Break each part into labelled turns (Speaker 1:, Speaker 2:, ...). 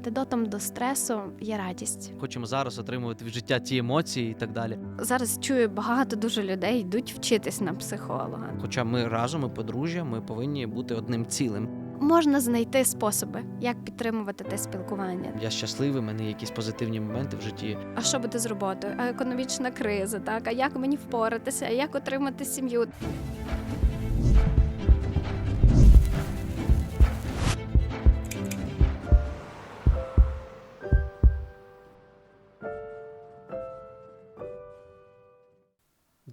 Speaker 1: антидотом до стресу є радість.
Speaker 2: Хочемо зараз отримувати від життя ті емоції і так далі.
Speaker 1: Зараз чую багато дуже людей йдуть вчитись на психолога.
Speaker 2: Хоча ми разом, ми подружжя, ми повинні бути одним цілим.
Speaker 1: Можна знайти способи, як підтримувати те спілкування.
Speaker 2: Я щасливий, в мене є якісь позитивні моменти в житті.
Speaker 1: А що буде з роботою? А економічна криза, так? А як мені впоратися? А як отримати сім'ю?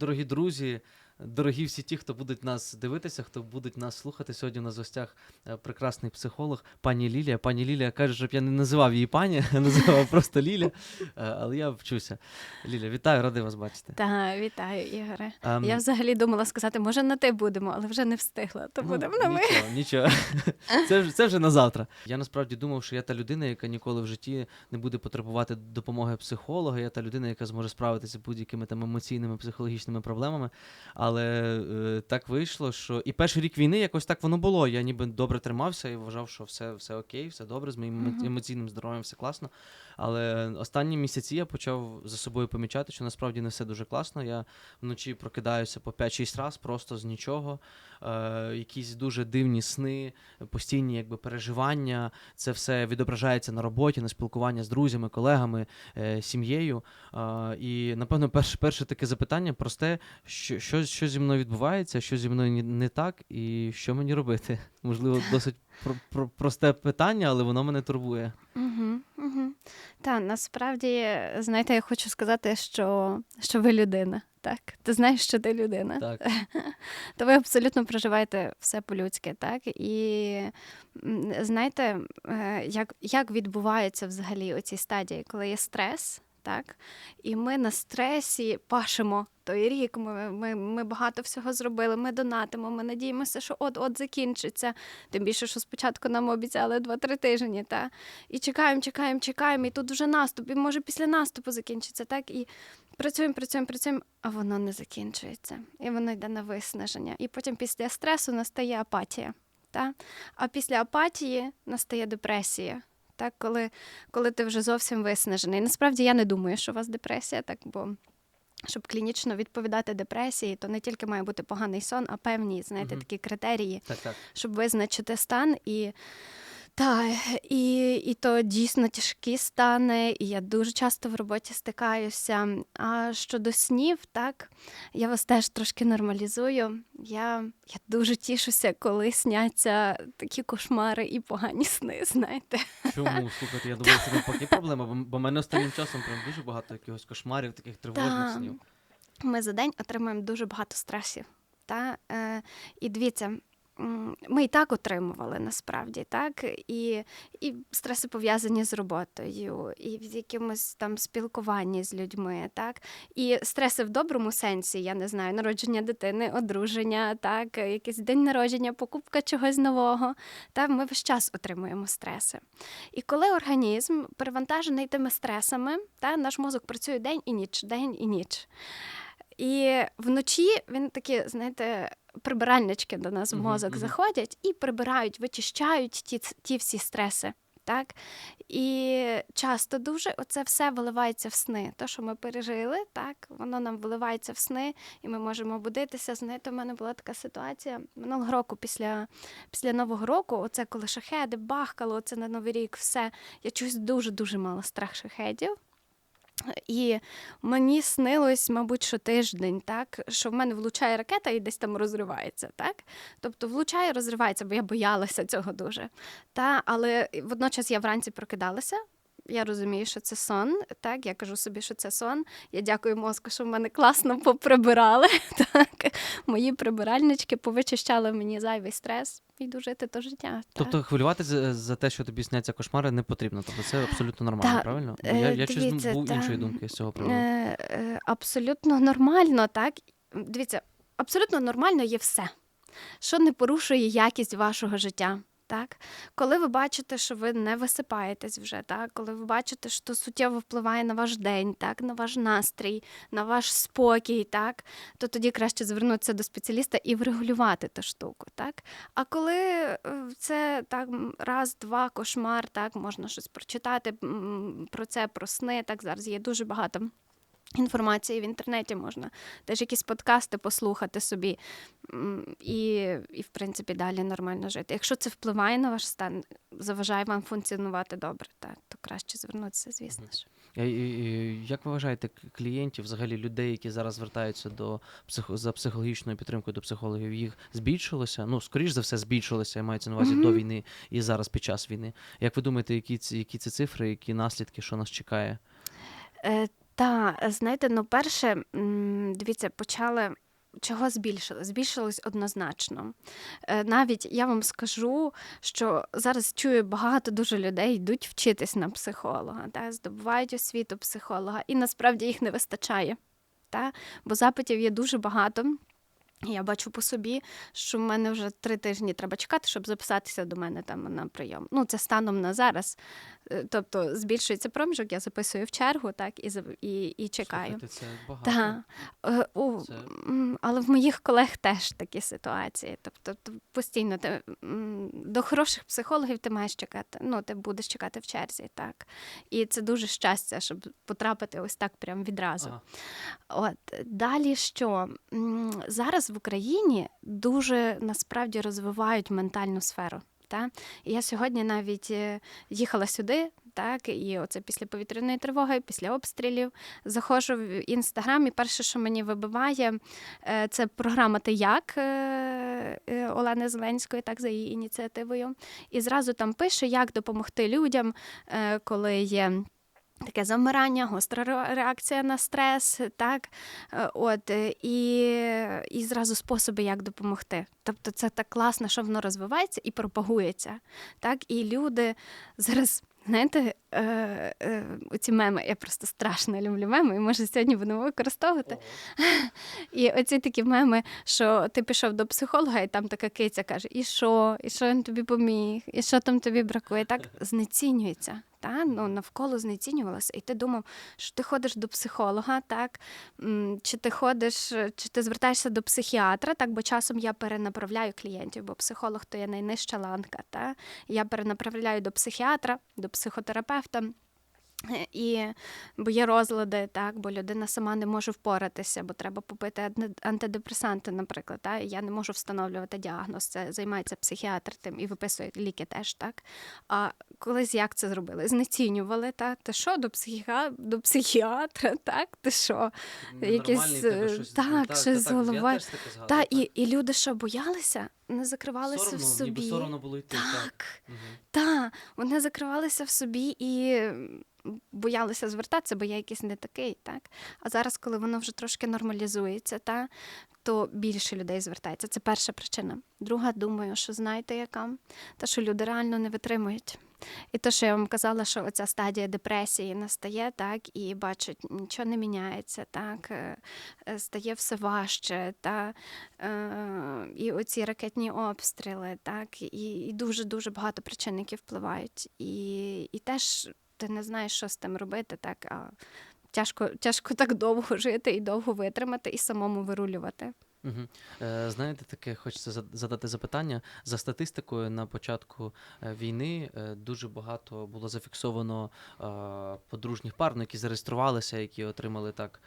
Speaker 2: Дорогі друзі, дорогі всі ті, хто будуть нас дивитися, хто будуть нас слухати. Сьогодні у нас в гостях е, прекрасний психолог, пані Лілія. Пані Лілія каже, щоб я не називав її пані, а називав просто Ліля. Е, Але я вчуся. Ліля, вітаю, радий вас бачити.
Speaker 1: Та вітаю, Ігоре.
Speaker 2: Ем,
Speaker 1: Я взагалі думала сказати, може на ти будемо, але вже не встигла. То
Speaker 2: Ну,
Speaker 1: будемо на ми.
Speaker 2: Нічого, нічого. Це вже, це вже на завтра. Я насправді думав, що я та людина, яка ніколи в житті не буде потребувати допомоги психолога. Я та людина, яка зможе справитися з будь-якими там емоційними психологічними проблемами. Але е, так вийшло, що і перший рік війни якось так воно було. Я ніби добре тримався і вважав, що все, все окей, все добре, з моїм емоційним здоров'ям все класно. Але останні місяці я почав за собою помічати, що насправді не все дуже класно. Я вночі прокидаюся по 5-6 разів просто з нічого. Е, якісь дуже дивні сни, постійні якби переживання. Це все відображається на роботі, на спілкуванні з друзями, колегами, е, сім'єю. Е, і напевно, перше, перше таке запитання просте, що, що, що зі мною відбувається, що зі мною не так, і що мені робити. Можливо, досить про, про, просте питання, але воно мене турбує.
Speaker 1: Угу. Та насправді, знаєте, я хочу сказати, що, що ви людина. Так, ти знаєш, що ти людина.
Speaker 2: Так.
Speaker 1: То ви абсолютно проживаєте все по-людськи, так? І знаєте, е, як, як відбуваються взагалі оці стадії, коли є стрес, так? І ми на стресі пашемо той рік. Ми, ми, ми багато всього зробили, ми донатимо, ми надіємося, що от-от закінчиться. Тим більше, що спочатку нам обіцяли 2-3 тижні, та? І чекаємо, чекаємо, чекаємо, і тут вже наступ, і може після наступу закінчиться, так? І працюємо, працюємо, працюємо, а воно не закінчується. І воно йде на виснаження. І потім після стресу настає апатія. Та? А після апатії настає депресія. Так, коли, коли ти вже зовсім виснажений. Насправді я не думаю, що у вас депресія, так, бо щоб клінічно відповідати депресії, то не тільки має бути поганий сон, а певні, знаєте, такі критерії,
Speaker 2: Так, так.
Speaker 1: щоб визначити стан. І, та, і, і то дійсно тяжкі стани, і я дуже часто в роботі стикаюся. А щодо снів, так, я вас теж трошки нормалізую. Я, я дуже тішуся, коли сняться такі кошмари і погані сни, знаєте.
Speaker 2: Чому? Слухайте, я думаю, це навпаки проблема, бо, в мене останнім часом прям дуже багато якихось кошмарів, таких тривожних
Speaker 1: Та,
Speaker 2: снів.
Speaker 1: Ми за день отримуємо дуже багато стресів. Та? Е, і дивіться, ми і так отримували насправді, так? І, і стреси пов'язані з роботою, і з якимось там спілкуванні з людьми, так? І стреси в доброму сенсі, я не знаю, народження дитини, одруження, так, якийсь день народження, покупка чогось нового. Та? Ми весь час отримуємо стреси. І коли організм перевантажений тими стресами, та, наш мозок працює день і ніч, день і ніч. І вночі він такі, знаєте, прибиральнички до нас в мозок
Speaker 2: мгм.
Speaker 1: заходять і прибирають, вичищають ті, ті всі стреси. Так? І часто дуже оце все виливається в сни. Те, що ми пережили, так, воно нам виливається в сни, і ми можемо будитися. Знаєте, у мене була така ситуація минулого року після, після Нового року, оце коли шахеди бахкало, оце на Новий рік, все. Я чогось дуже-дуже мала страх шахедів. І мені снилось, мабуть, що тиждень, так, що в мене влучає ракета і десь там розривається. Так? Тобто влучає, розривається, бо я боялася цього дуже. Та, але водночас я вранці прокидалася. Я розумію, що це сон. Так, я кажу собі, що це сон. Я дякую мозку, що в мене класно поприбирали. Так, мої прибиральнички повичищали мені зайвий стрес і дожити то життя.
Speaker 2: Тобто хвилюватися за, те, що тобі сняться кошмари, не потрібно. Тобто це абсолютно нормально,
Speaker 1: Та,
Speaker 2: правильно? Бо
Speaker 1: е,
Speaker 2: я я щось був
Speaker 1: та,
Speaker 2: іншої думки з цього приводу.
Speaker 1: Е, е, абсолютно нормально, так? Дивіться, абсолютно нормально є все, що не порушує якість вашого життя. Так, коли ви бачите, що ви не висипаєтесь вже, так, коли ви бачите, що суттєво впливає на ваш день, так, на ваш настрій, на ваш спокій, так, то тоді краще звернутися до спеціаліста і врегулювати ту штуку. Так. А коли е, це так раз, два кошмар, так, можна щось прочитати про це, про сни. Так, зараз є дуже багато. Інформації в інтернеті можна теж якісь подкасти послухати собі і, і, в принципі, далі нормально жити. Якщо це впливає на ваш стан, заважає вам функціонувати добре, так, то краще звернутися, звісно ж.
Speaker 2: Як ви вважаєте клієнтів, взагалі людей, які зараз звертаються до психо- за психологічною підтримкою до психологів, їх збільшилося? Ну, скоріш за все, збільшилося, мається на увазі до війни і зараз під час війни. Як ви думаєте, які ці, які це цифри, які наслідки, що нас чекає?
Speaker 1: Е, та, знаєте, ну, перше, дивіться, почали. Чого збільшили? Збільшилось однозначно. Е, Навіть я вам скажу, що зараз чую багато дуже людей йдуть вчитись на психолога, та, здобувають освіту психолога, і насправді їх не вистачає. Та? Бо запитів є дуже багато. Я бачу по собі, що в мене вже три тижні треба чекати, щоб записатися до мене там на прийом. Ну, це станом на зараз. Е, Тобто збільшується проміжок, я записую в чергу, так, і, і, і чекаю.
Speaker 2: Слухайте, це багато.
Speaker 1: Е, о,
Speaker 2: Це-
Speaker 1: Але в моїх колег теж такі ситуації. Тобто постійно ти, до хороших психологів ти маєш чекати. Ну, ти будеш чекати в черзі, так. І це дуже щастя, щоб потрапити ось так прям відразу.
Speaker 2: Ага.
Speaker 1: От далі що М, в Україні дуже насправді розвивають ментальну сферу. Та? Я сьогодні навіть е, їхала сюди, так, і оце після повітряної тривоги, після обстрілів. Заходжу в інстаграм, і перше, що мені вибиває, е, це програма Ти як е, Олени Зеленської, так, за її ініціативою. І зразу там пише, як допомогти людям, коли є. Таке замирання, гостра реакція на стрес, так Е, от е, і, і зразу способи, як допомогти. Тобто, це так класно, що воно розвивається і пропагується. Так, і люди зараз. Знаєте, е, е, оці меми, я просто страшно люблю меми, і може сьогодні будемо використовувати. І оці такі меми, що ти пішов до психолога, і там така киця каже: І що? І що він тобі поміг? І що там тобі бракує? Так знецінюється. Та? Ну, навколо знецінювалося. І ти думав, що ти ходиш до психолога, так? Чи ти ходиш, чи ти звертаєшся до психіатра, так? Бо часом я перенаправляю клієнтів, бо психолог то є найнижча ланка. Та? Я перенаправляю до психіатра, до психотерапевта. І бо є розлади, так, бо людина сама не може впоратися, бо треба попити антидепресанти, наприклад. Та? і Я не можу встановлювати діагноз. Це займається психіатр тим і виписує ліки теж, так. А колись як це зробили? Знецінювали, та? Ти що, до, психіа... до психіатра, так? Ти що?
Speaker 2: Нормальний в
Speaker 1: е,
Speaker 2: щось-
Speaker 1: так,
Speaker 2: та-
Speaker 1: щось з
Speaker 2: так,
Speaker 1: головою. Та,
Speaker 2: так.
Speaker 1: і, і люди що, боялися? Не закривалися
Speaker 2: соромно,
Speaker 1: в собі.
Speaker 2: ніби соромно було йти. Так.
Speaker 1: Так.
Speaker 2: Мгм.
Speaker 1: Та, вони закривалися в собі і боялися звертатися, бо я якийсь не такий, так? А зараз, коли воно вже трошки нормалізується, та, то більше людей звертається. Це перша причина. Друга, думаю, що знаєте, яка? Те, що люди реально не витримують. І те, що я вам казала, що оця стадія депресії настає, так, і бачать, нічого не міняється, так, е, е, стає все важче, та, е, і оці ракетні обстріли, так, і дуже-дуже багато причин, які впливають. І, і теж ти не знаєш, що з тим робити, так, а тяжко, тяжко так довго жити і довго витримати, і самому вирулювати.
Speaker 2: Е, Знаєте, таке хочеться зад- задати запитання. За статистикою на початку е, війни е, дуже багато було зафіксовано подружніх пар, ну, які зареєструвалися, які отримали так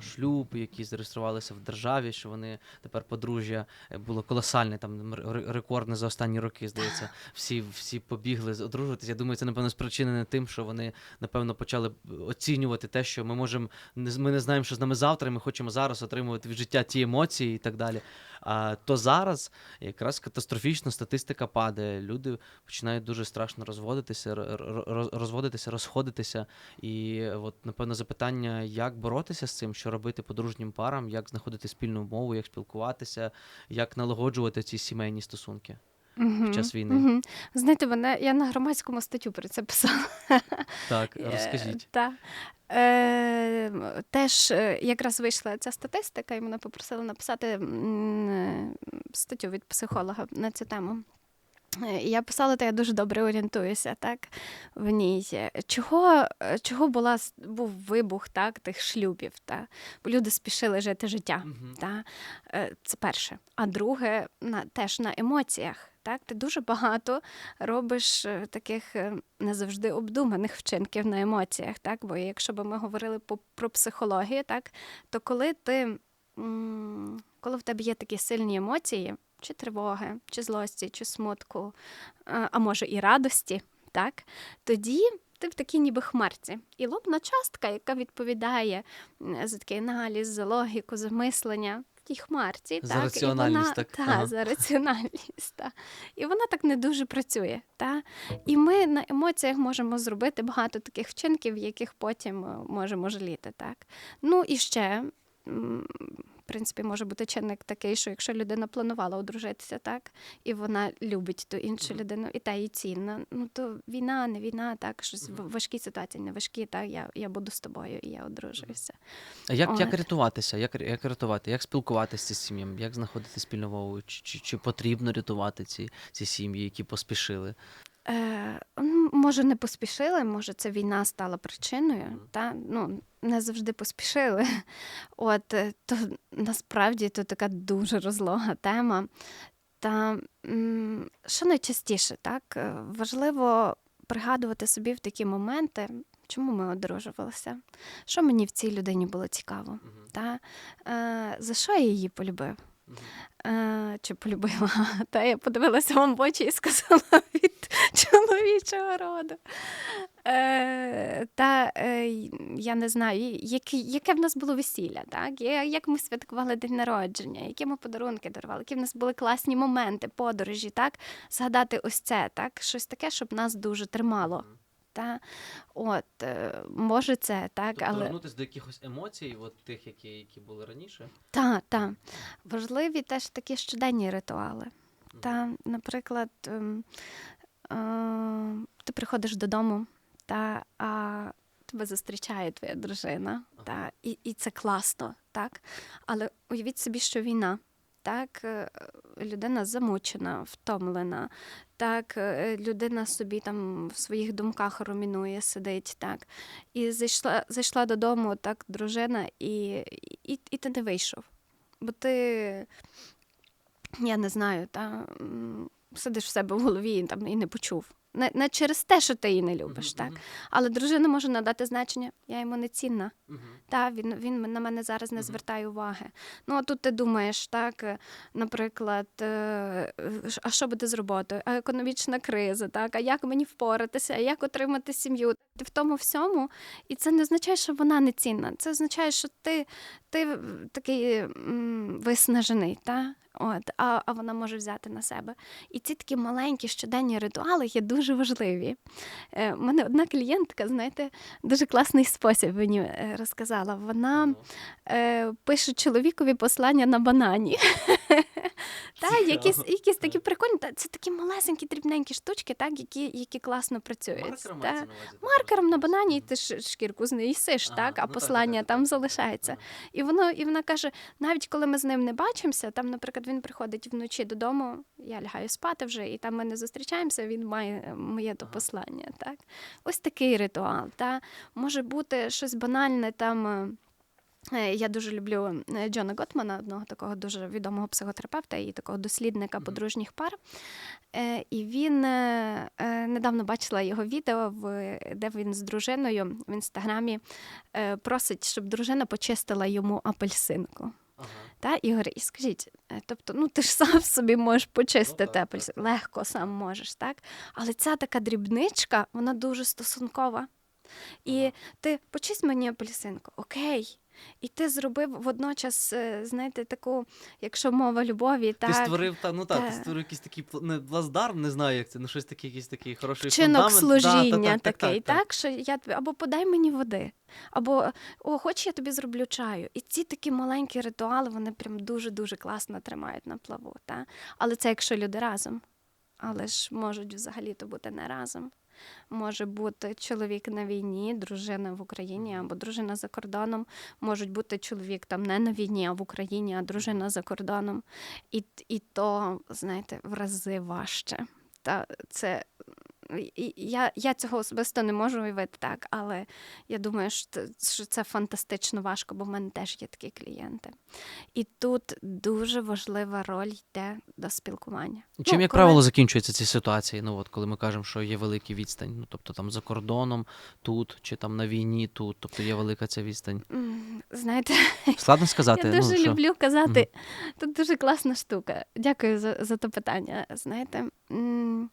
Speaker 2: шлюб, які зареєструвалися в державі, що вони тепер подружжя було колосальне, там рекордне за останні роки, здається. Всі, всі побігли одружуватися. Я думаю, це напевно спричинене тим, що вони напевно почали оцінювати те, що ми можемо ми не знаємо, що з нами завтра, і ми хочемо зараз отримувати від життя ті емоції і так далі. А то зараз якраз катастрофічно статистика падає. Люди починають дуже страшно розводитися, розводитися, розходитися. І от напевно запитання, як боротися з цим, що робити подружнім парам, як знаходити спільну мову, як спілкуватися, як налагоджувати ці сімейні стосунки.
Speaker 1: Під
Speaker 2: час війни.
Speaker 1: Угу. Знаєте, мене я на громадському статтю про це писала.
Speaker 2: Так,
Speaker 1: Е,
Speaker 2: розкажіть.
Speaker 1: Та. Е, теж е, якраз вийшла ця статистика, і мене попросили написати статтю від психолога на цю тему. Е, Я писала, то я дуже добре орієнтуюся, так в ній. Чого, чого була, був вибух так, тих шлюбів? Та? Бо люди спішили жити життя.
Speaker 2: Мгм.
Speaker 1: Та? Це перше. А друге, на, теж на емоціях. Так? Ти дуже багато робиш е, таких е, не завжди обдуманих вчинків на емоціях. Так? Бо якщо б ми говорили про психологію, так? то коли ти коли в тебе є такі сильні емоції, чи тривоги, чи злості, чи смутку, а а може і радості, так? тоді ти в такій ніби хмарці. І лобна частка, яка відповідає за такий аналіз, за логіку, за мислення. В тій хмарці,
Speaker 2: За
Speaker 1: так,
Speaker 2: раціональність,
Speaker 1: і вона,
Speaker 2: так?
Speaker 1: Та,
Speaker 2: Ага.
Speaker 1: за раціональність. Та. І вона так не дуже працює. Та? І ми на емоціях можемо зробити багато таких вчинків, яких потім е, можемо жаліти. Так? Ну і ще, принципі, може бути чинник такий, що якщо людина планувала одружитися, так, і вона любить ту іншу людину, і та їй цінна, ну то війна, не війна, так, щось в- важкі ситуації, не важкі, так, я, я буду з тобою і я одружуюся.
Speaker 2: А як, як рятуватися? Як, як рятувати? Як спілкуватися з сім'ями? Як знаходити спільну мову? Чи, чи, чи потрібно рятувати ці, ці сім'ї, які поспішили?
Speaker 1: Е, може, не поспішили, може, це війна стала причиною. Та? Ну, не завжди поспішили. От, е, то насправді то така дуже розлога тема. Та що найчастіше, так? е, Важливо пригадувати собі в такі моменти, чому ми одружувалися, що мені в цій людині було цікаво, та? Е, за що я її полюбив. Е, чи полюбила. Та я подивилася вам в очі і сказала від чоловічого роду. Е, та е, я не знаю, яке, яке в нас було весілля, так? Як ми святкували день народження, які ми подарунки дарували, які в нас були класні моменти, подорожі, так? Згадати ось це, так? Щось таке, щоб нас дуже тримало. Та? От, е, може, це так,
Speaker 2: Тобто
Speaker 1: але.
Speaker 2: повернутися до якихось емоцій, от тих, які, які були раніше.
Speaker 1: Так, так. Важливі теж такі щоденні ритуали. Та, наприклад, ем, е, ти приходиш додому, та, а тебе зустрічає твоя дружина, та, і, і це класно, так? Але уявіть собі, що війна. Так, е, людина замучена, втомлена, так, е, людина собі там в своїх думках румінує, сидить, так. І зайшла, зайшла додому, так, дружина, і, і, і ти не вийшов. Бо ти, я не знаю, та, сидиш в себе в голові і, там, і не почув. Не, не через те, що ти її не любиш, так. Але дружина може надати значення, я йому не цінна. Та, він, він на мене зараз не звертає уваги. Ну, а тут ти думаєш, так, е, наприклад, е, а що буде з роботою? А економічна криза, так, а як мені впоратися, а як отримати сім'ю? Ти в тому всьому, і це не означає, що вона не цінна. Це означає, що ти, ти е, такий м, виснажений, та? От, а, а вона може взяти на себе. І ці такі маленькі щоденні ритуали є дуже важливі. Е, У мене одна клієнтка, знаєте, дуже класний спосіб мені е, розказала. Вона е, пише чоловікові послання на банані. Та, якісь, якісь такі прикольні, та, це такі малесенькі, дрібненькі штучки, так, які, які класно працюють.
Speaker 2: Маркером
Speaker 1: та. Маркером на банані і ти ж шкірку з неї їсиш,
Speaker 2: Ага,
Speaker 1: так, а
Speaker 2: ну
Speaker 1: послання
Speaker 2: так, так,
Speaker 1: там
Speaker 2: так.
Speaker 1: залишається. І воно і вона каже: навіть коли ми з ним не бачимося, там, наприклад, він приходить вночі додому, я лягаю спати вже, і там ми не зустрічаємося. Він має е, моє то послання. Так, ось такий ритуал. Та може бути щось банальне там. Е, Я дуже люблю е, Джона Готмана, одного такого дуже відомого психотерапевта і такого дослідника подружніх пар. Е, І він недавно бачила його відео, де він з дружиною в інстаграмі просить, щоб дружина почистила йому апельсинку.
Speaker 2: Ага.
Speaker 1: Та, Ігор, і скажіть, тобто, ну ти ж сам собі можеш почистити
Speaker 2: Ну,
Speaker 1: апельсин, легко сам можеш, так? Але ця така дрібничка, вона дуже стосункова. І
Speaker 2: Ага.
Speaker 1: ти почисть мені апельсинку, окей. І ти зробив водночас, е, знаєте, таку, якщо мова любові, так,
Speaker 2: Ти створив та ну так, ти створив якийсь такий не плацдарм, не знаю, як це, ну щось таке, якийсь такий хороший
Speaker 1: вчинок
Speaker 2: фундамент. Да, та-
Speaker 1: служіння
Speaker 2: так, так,
Speaker 1: такий,
Speaker 2: так,
Speaker 1: так, що я тобі або подай мені води, або о, хоч я тобі зроблю чаю. І ці такі маленькі ритуали, вони прям дуже-дуже класно тримають на плаву. Та? Але це якщо люди разом. Але ж можуть взагалі-то бути не разом. Може бути чоловік на війні, дружина в Україні або дружина за кордоном. Можуть бути чоловік там не на війні, а в Україні, а дружина за кордоном. І, і то, знаєте, в рази важче. Та це я, я цього особисто не можу уявити так, але я думаю, що це, фантастично важко, бо в мене теж є такі клієнти. І тут дуже важлива роль йде до спілкування.
Speaker 2: Чим,
Speaker 1: Ну,
Speaker 2: як
Speaker 1: коли-
Speaker 2: правило, закінчуються ці ситуації? Ну, от коли ми кажемо, що є великий відстань, ну тобто там за кордоном, тут, чи там на війні, тут, тобто є велика ця відстань.
Speaker 1: Знаєте,
Speaker 2: Складно сказати.
Speaker 1: Я дуже
Speaker 2: ну, що?
Speaker 1: люблю казати. Тут дуже класна штука. Дякую за, за те питання. Знаєте, м,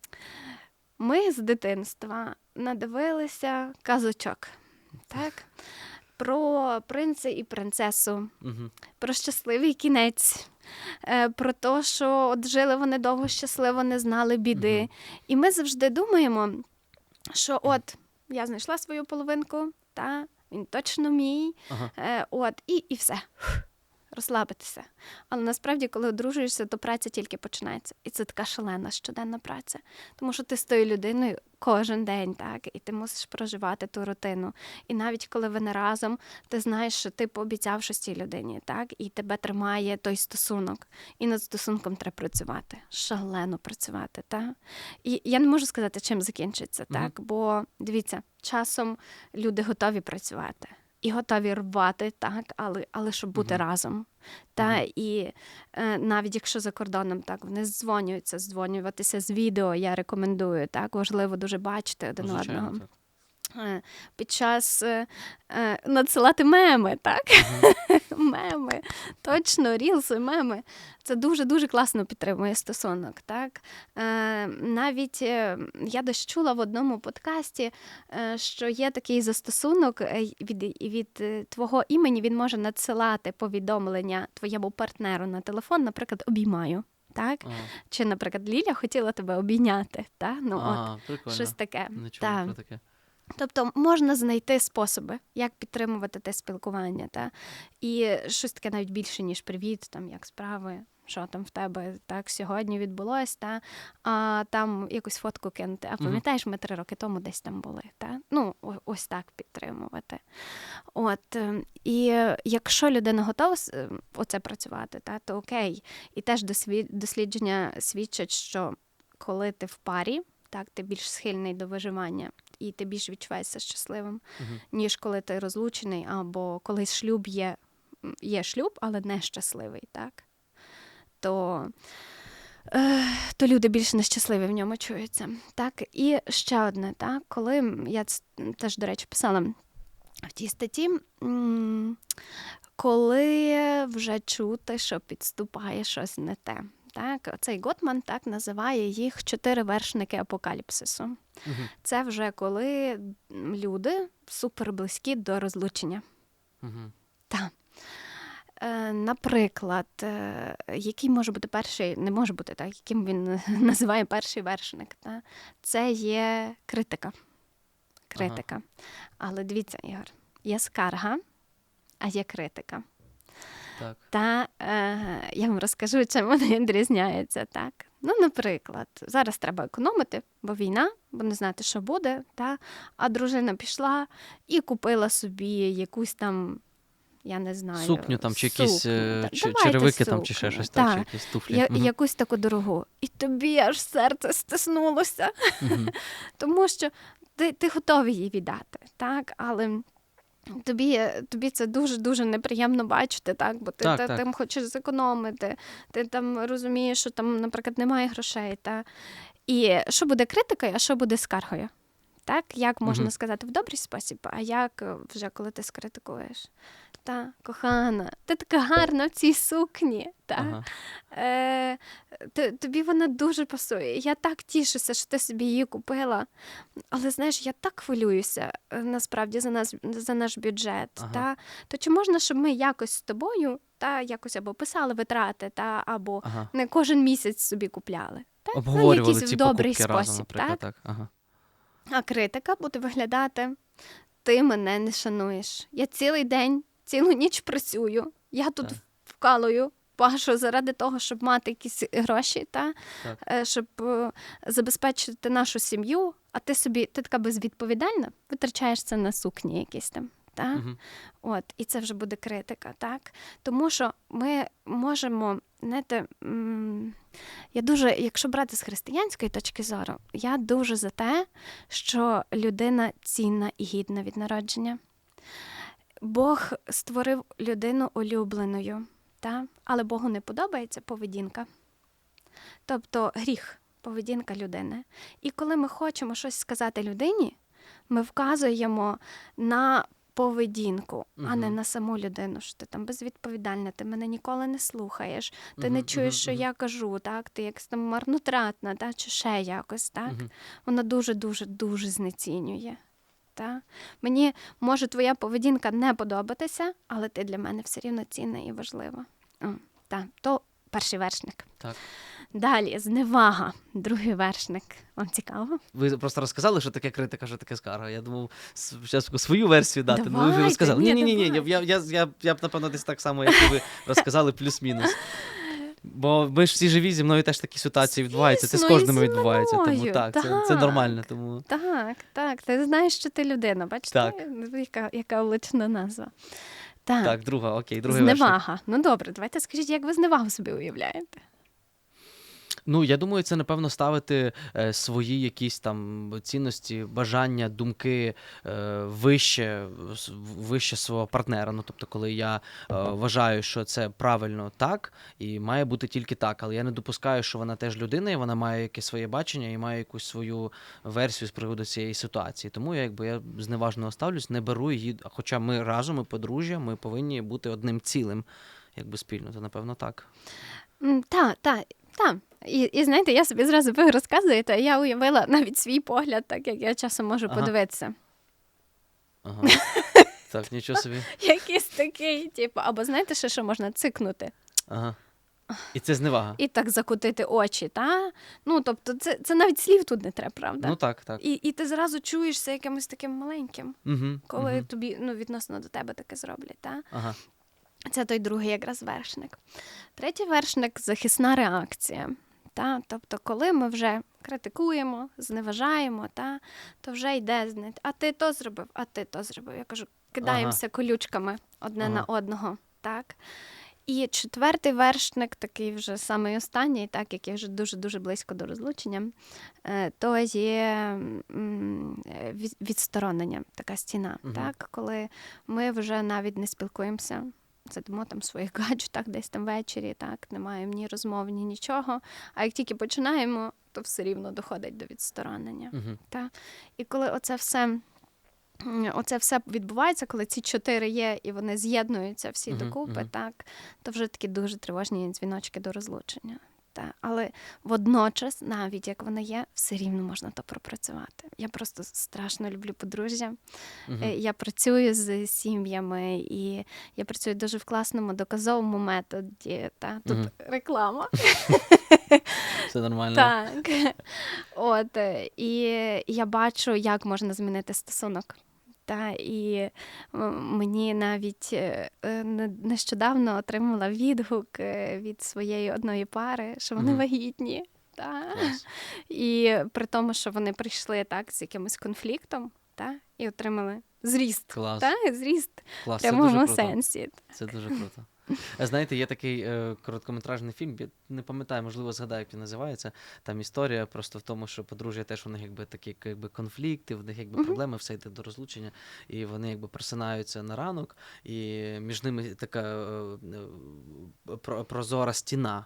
Speaker 1: ми з дитинства надивилися казочок, так? Про принца і принцесу,
Speaker 2: Мгм.
Speaker 1: про щасливий кінець, е, про те, що от жили вони довго щасливо, не знали біди.
Speaker 2: Мгм.
Speaker 1: І ми завжди думаємо, що от я знайшла свою половинку, та він точно мій.
Speaker 2: Ага.
Speaker 1: Е, от, і, і все. Розслабитися. Але насправді, коли одружуєшся, то праця тільки починається. І це така шалена щоденна праця. Тому що ти з тою людиною кожен день, так, і ти мусиш проживати ту рутину. І навіть коли ви не разом, ти знаєш, що ти пообіцяв щось цій людині, так, і тебе тримає той стосунок. І над стосунком треба працювати, шалено працювати. Так? І я не можу сказати, чим закінчиться,
Speaker 2: Мгм.
Speaker 1: так, бо дивіться, часом люди готові працювати. І готові рвати, так, але, але щоб бути
Speaker 2: Мгм.
Speaker 1: разом. Та,
Speaker 2: Мгм.
Speaker 1: І е, навіть якщо за кордоном так вони дзвонюються, дзвонюватися з відео, я рекомендую. Так, важливо дуже бачити один
Speaker 2: звичайно,
Speaker 1: одного.
Speaker 2: так.
Speaker 1: Е, Під час е, е, надсилати меми, так? меми, точно, рілси, меми. Це дуже-дуже класно підтримує стосунок. Так? Навіть я десь чула в одному подкасті, що є такий застосунок від, від твого імені він може надсилати повідомлення твоєму партнеру на телефон, наприклад, обіймаю. Так?
Speaker 2: Ага.
Speaker 1: Чи, наприклад, Ліля хотіла тебе обійняти. Так? Ну, от,
Speaker 2: прикольно.
Speaker 1: щось таке.
Speaker 2: Не про таке.
Speaker 1: Тобто можна знайти способи, як підтримувати те спілкування, та? і щось таке навіть більше, ніж привіт, там як справи, що там в тебе так сьогодні відбулось, та? а там якусь фотку кинути. А пам'ятаєш, ми три роки тому десь там були. Та? Ну, ось так підтримувати. От, е, і якщо людина готова е, оце працювати, та, то окей. І теж дослідження свідчать, що коли ти в парі, так, ти більш схильний до виживання і ти більш відчуваєшся щасливим,
Speaker 2: Мгм.
Speaker 1: ніж коли ти розлучений, або коли шлюб є, є шлюб, але не щасливий, так? То, е, то люди більш нещасливі в ньому чуються. Так? І ще одне, так? коли я теж, до речі, писала в тій статті, коли вже чути, що підступає щось не те. Так, цей Готман так називає їх чотири вершники апокаліпсису.
Speaker 2: Мгм.
Speaker 1: Це вже коли люди супер близькі до розлучення.
Speaker 2: Мгм.
Speaker 1: Та. Е, наприклад, е, який може бути перший, не може бути так, яким він називає перший вершник. Та? Це є критика. Критика. Але дивіться, Ігор, є скарга, а є критика.
Speaker 2: Так.
Speaker 1: Та е, я вам розкажу, чим вони відрізняються. Так? Ну, наприклад, зараз треба економити, бо війна, бо не знати, що буде. Та? А дружина пішла і купила собі якусь там, я не знаю,
Speaker 2: Сукню там, чи якісь
Speaker 1: сукню.
Speaker 2: е,
Speaker 1: давайте
Speaker 2: черевики там, чи ще щось, так,
Speaker 1: та.
Speaker 2: чи якісь туфлі.
Speaker 1: Я,
Speaker 2: Мгм.
Speaker 1: якусь таку дорогу. І тобі аж серце стиснулося,
Speaker 2: Мгм.
Speaker 1: тому що ти, ти готовий її віддати, так? Але тобі, тобі це дуже-дуже неприємно бачити, так? Бо ти,
Speaker 2: Так,
Speaker 1: ти
Speaker 2: так.
Speaker 1: там хочеш зекономити, ти там розумієш, що там, наприклад, немає грошей. Та? І що буде критикою, а що буде скаргою? Так, як можна
Speaker 2: Мгм.
Speaker 1: сказати в добрий спосіб, а як е, вже коли ти скритикуєш? Та, кохана, ти така гарна в цій сукні. Та?
Speaker 2: Ага.
Speaker 1: Е, тобі вона дуже пасує. Я так тішуся, що ти собі її купила. Але знаєш, я так хвилююся е, насправді за нас за наш бюджет.
Speaker 2: Ага.
Speaker 1: Та? То чи можна, щоб ми якось з тобою та якось або писали витрати, та або
Speaker 2: Ага.
Speaker 1: не кожен місяць собі купляли? Так?
Speaker 2: Обговорювали
Speaker 1: ну, якийсь
Speaker 2: ці
Speaker 1: в добрий
Speaker 2: покупки
Speaker 1: спосіб,
Speaker 2: разом,
Speaker 1: так?
Speaker 2: так. Ага.
Speaker 1: А критика буде виглядати: ти мене не шануєш. Я цілий день, цілу ніч працюю. Я тут
Speaker 2: Так.
Speaker 1: вкалую. Пашу заради того, щоб мати якісь гроші, та
Speaker 2: Так.
Speaker 1: е, щоб е, забезпечити нашу сім'ю, а ти собі ти така безвідповідальна, витрачаєш це на сукні якісь там. Та?
Speaker 2: Мгм.
Speaker 1: От, і це вже буде критика, так? Тому що ми можемо, знаєте, я дуже, якщо брати з християнської точки зору, я дуже за те, що людина цінна і гідна від народження. Бог створив людину улюбленою, та? але Богу не подобається поведінка. Тобто гріх, поведінка людини. І коли ми хочемо щось сказати людині, ми вказуємо на поведінку, а не на саму людину, що ти там безвідповідальна, ти мене ніколи не слухаєш, ти не чуєш, що я кажу, так, ти якось там марнотратна, та, чи ще якось, так. Вона дуже, дуже, дуже знецінює. Та? Мені може твоя поведінка не подобатися, але ти для мене все рівно цінна і важлива. О, та, то перший вершник.
Speaker 2: Так.
Speaker 1: Далі зневага, другий вершник. Вам цікаво?
Speaker 2: Ви просто розказали, що таке критика, що таке скарга. Я думав, спочатку свою версію дати, ну ви вже розказали.
Speaker 1: ні,
Speaker 2: Ні, ні, ні, ні. Я, я, я, я б напевно десь так само, як ви розказали, плюс-мінус. Бо ми ж всі живі, зі мною теж такі ситуації відбуваються. Це з кожним відбувається. Тому
Speaker 1: так,
Speaker 2: так, це, це нормально. Тому
Speaker 1: Так, так. Ти знаєш, що ти людина. Бачите,
Speaker 2: Так.
Speaker 1: яка, яка влучна назва. Так,
Speaker 2: так, друга, окей, вершник.
Speaker 1: зневага. Ну добре, давайте скажіть, як ви зневагу собі уявляєте?
Speaker 2: Ну, я думаю, це напевно ставити е, свої якісь там цінності, бажання, думки е, вище, вище свого партнера. Ну, тобто, коли я е, вважаю, що це правильно так, і має бути тільки так, але я не допускаю, що вона теж людина, і вона має якесь своє бачення і має якусь свою версію з приводу цієї ситуації. Тому я якби я зневажно ставлюсь, не беру її. Хоча ми разом, ми подружжя, ми повинні бути одним цілим, якби спільно, то напевно так.
Speaker 1: Так, так, так. І, і знаєте, я собі зразу ви розказуєте, я уявила навіть свій погляд, так як я часом можу
Speaker 2: Ага.
Speaker 1: подивитися.
Speaker 2: Ага. Так, нічого собі.
Speaker 1: Якийсь такий, типу, або знаєте, ще що можна цикнути
Speaker 2: Ага. І це зневага.
Speaker 1: і так закутити очі, та? Ну, тобто, це, це навіть слів тут не треба, правда?
Speaker 2: Ну так, так.
Speaker 1: І, і ти зразу чуєшся якимось таким маленьким,
Speaker 2: Угу,
Speaker 1: коли тобі ну, відносно до тебе таке зроблять. Та?
Speaker 2: Ага.
Speaker 1: Це той другий якраз вершник. Третій вершник захисна реакція. Та? Тобто, коли ми вже критикуємо, зневажаємо, та? то вже йде знать, а ти то зробив, а ти то зробив. Я кажу, кидаємося колючками одне
Speaker 2: Ага.
Speaker 1: на одного. Так? І четвертий вершник, такий вже самий останній, так, який вже дуже-дуже близько до розлучення, е, то є відсторонення, така стіна.
Speaker 2: Мгм.
Speaker 1: Так? Коли ми вже навіть не спілкуємося, сидимо там в своїх гаджетах десь там ввечері, так, не маємо ні розмов, ні нічого. А як тільки починаємо, то все рівно доходить до відсторонення.
Speaker 2: Угу.
Speaker 1: Та? І коли оце все. Оце все відбувається, коли ці чотири є, і вони з'єднуються всі
Speaker 2: Мгм,
Speaker 1: докупи,
Speaker 2: мгм.
Speaker 1: так, то вже такі дуже тривожні дзвіночки до розлучення. Та. Але водночас, навіть як вони є, все рівно можна то пропрацювати. Я просто страшно люблю подружжя.
Speaker 2: Угу.
Speaker 1: Я працюю з сім'ями, і я працюю дуже в класному доказовому методі. Та? Тут
Speaker 2: Мгм.
Speaker 1: реклама.
Speaker 2: Все нормально.
Speaker 1: Так. От, е, і я бачу, як можна змінити стосунок. Та, і мені навіть е, е, не- нещодавно отримала відгук е, від своєї одної пари, що вони
Speaker 2: Мгм.
Speaker 1: вагітні. Та. І при тому, що вони прийшли так з якимось конфліктом, та, і отримали зріст.
Speaker 2: Клас.
Speaker 1: Та, зріст
Speaker 2: Клас.
Speaker 1: в
Speaker 2: Це дуже
Speaker 1: прямому
Speaker 2: круто.
Speaker 1: сенсі.
Speaker 2: Це дуже круто. А Знаєте, є такий е, короткометражний фільм, я не пам'ятаю, можливо, згадаю, як він називається. Там історія просто в тому, що подружжя теж у них якби такі якби, конфлікти, в них якби проблеми, все йде до розлучення, і вони якби просинаються на ранок, і між ними така е, е, про- прозора стіна.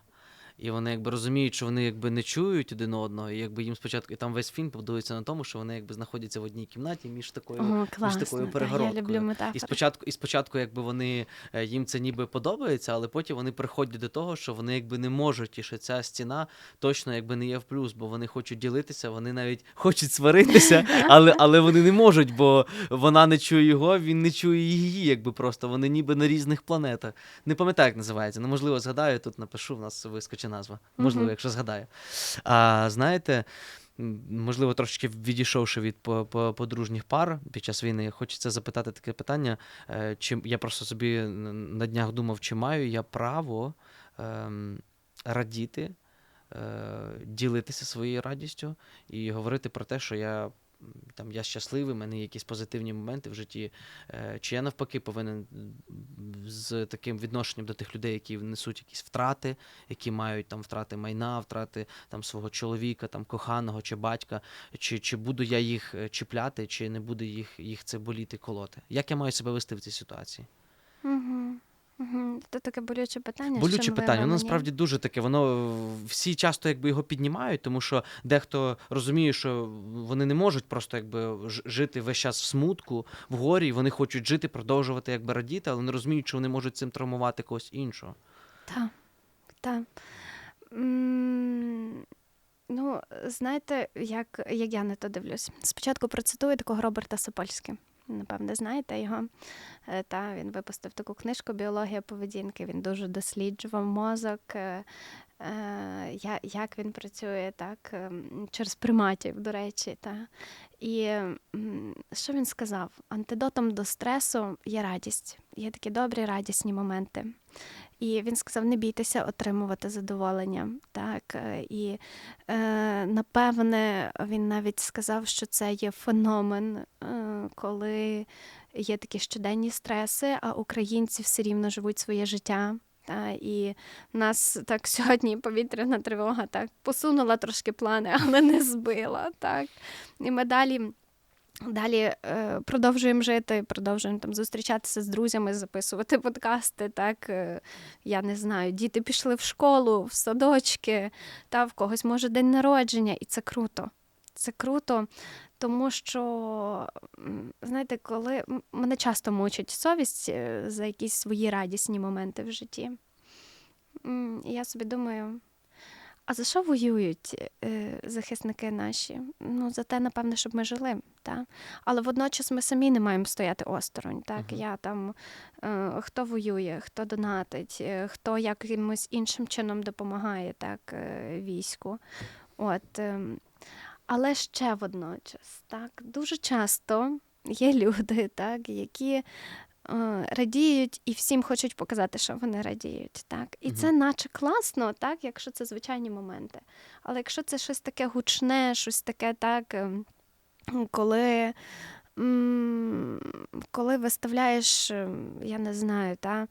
Speaker 2: І вони якби розуміють, що вони якби не чують один одного, і якби їм спочатку і там весь фільм будується на тому, що вони якби знаходяться в одній кімнаті між такою
Speaker 1: О, класно.
Speaker 2: такою
Speaker 1: Та, я
Speaker 2: перегородкою.
Speaker 1: люблю метафори.
Speaker 2: і спочатку, і спочатку, якби вони е, їм це ніби подобається, але потім вони приходять до того, що вони якби не можуть, і що ця стіна точно якби не є в плюс, бо вони хочуть ділитися, вони навіть хочуть сваритися, але, але вони не можуть, бо вона не чує його, він не чує її, якби просто вони ніби на різних планетах. Не пам'ятаю, як називається. Ну, можливо, згадаю, тут напишу, в нас вискочить назва. Можливо, якщо згадаю. А знаєте. Можливо, трошечки відійшовши від по- по- подружніх пар під час війни, хочеться запитати таке питання. Е, Чи я просто собі на днях думав, чи маю я право ем, радіти, е, ділитися своєю радістю і говорити про те, що я там я щасливий, в мене якісь позитивні моменти в житті. Е, Чи я навпаки повинен з таким відношенням до тих людей, які несуть якісь втрати, які мають там втрати майна, втрати там свого чоловіка, там коханого чи батька, чи, чи буду я їх е, чіпляти, чи не буде їх, їх це боліти, колоти? Як я маю себе вести в цій ситуації?
Speaker 1: Угу. Це таке болюче питання.
Speaker 2: Болюче питання. Воно насправді дуже таке. Воно всі часто якби його піднімають, тому що дехто розуміє, що вони не можуть просто якби жити весь час в смутку, в горі. Вони хочуть жити, продовжувати якби радіти, але не розуміють, що вони можуть цим травмувати когось іншого.
Speaker 1: Так, так. М, Ну, знаєте, як, як я на то дивлюсь. Спочатку процитую такого Роберта Сапольськи. Напевне, знаєте його. Е, Та, він випустив таку книжку Біологія поведінки. Він дуже досліджував мозок, е, як він працює так, ем, через приматів, до речі. Та. І що він сказав? Антидотом до стресу є радість. Є такі добрі радісні моменти. І він сказав: не бійтеся отримувати задоволення. Так? е, І е, напевне він навіть сказав, що це є феномен, е, коли є такі щоденні стреси, а українці все рівно живуть своє життя. Та, і нас так сьогодні повітряна тривога так посунула трошки плани, але не збила. Так. І ми далі Далі е, продовжуємо жити, продовжуємо там зустрічатися з друзями, записувати подкасти. Так е, я не знаю, діти пішли в школу, в садочки, та в когось може день народження, і це круто. Це круто, тому що, знаєте, коли мене часто мучить совість е, за якісь свої радісні моменти в житті. І я собі думаю, а за що воюють е, захисники наші? Ну, за те, напевне, щоб ми жили. Та? Але водночас ми самі не маємо стояти осторонь. Так?
Speaker 2: Мгм.
Speaker 1: Я там, е, хто воює, хто донатить, е, хто якимось іншим чином допомагає так, е, війську. От, ем, але ще водночас, так, дуже часто є люди, так, які е, радіють і всім хочуть показати, що вони радіють. Так? І
Speaker 2: Мгм.
Speaker 1: це наче класно, так, якщо це звичайні моменти. Але якщо це щось таке гучне, щось таке, так, ем, коли, коли виставляєш, ем, я не знаю, та,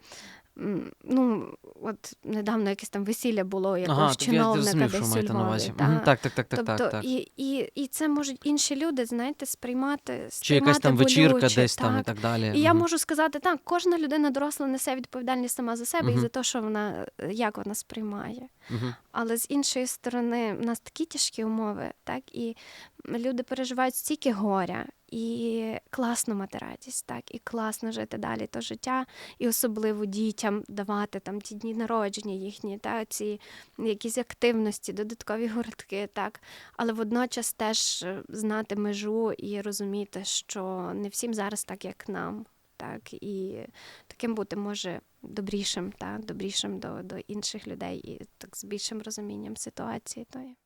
Speaker 1: ну, от недавно якесь там весілля було якогось
Speaker 2: ага, так я
Speaker 1: чиновника десь у Львові. та.
Speaker 2: Мгм, Так, так, так, так,
Speaker 1: тобто,
Speaker 2: так, так.
Speaker 1: І, і, і це можуть інші люди, знаєте, сприймати,
Speaker 2: Чи якась
Speaker 1: там
Speaker 2: там вечірка
Speaker 1: десь
Speaker 2: десь там і
Speaker 1: так.
Speaker 2: так далі.
Speaker 1: І я можу сказати, так, кожна людина доросла несе відповідальність сама за себе і за те, що вона як вона сприймає. Але з іншої сторони, в нас такі тяжкі умови, так і люди переживають стільки горя, і класно мати радість, так, і класно жити далі то життя, і особливо дітям давати там ті дні народження їхні, та ці якісь активності, додаткові гуртки, так. Але водночас теж е, знати межу і розуміти, що не всім зараз так, як нам. Так, і таким бути може добрішим, та, добрішим до, до інших людей і так з більшим розумінням ситуації тої.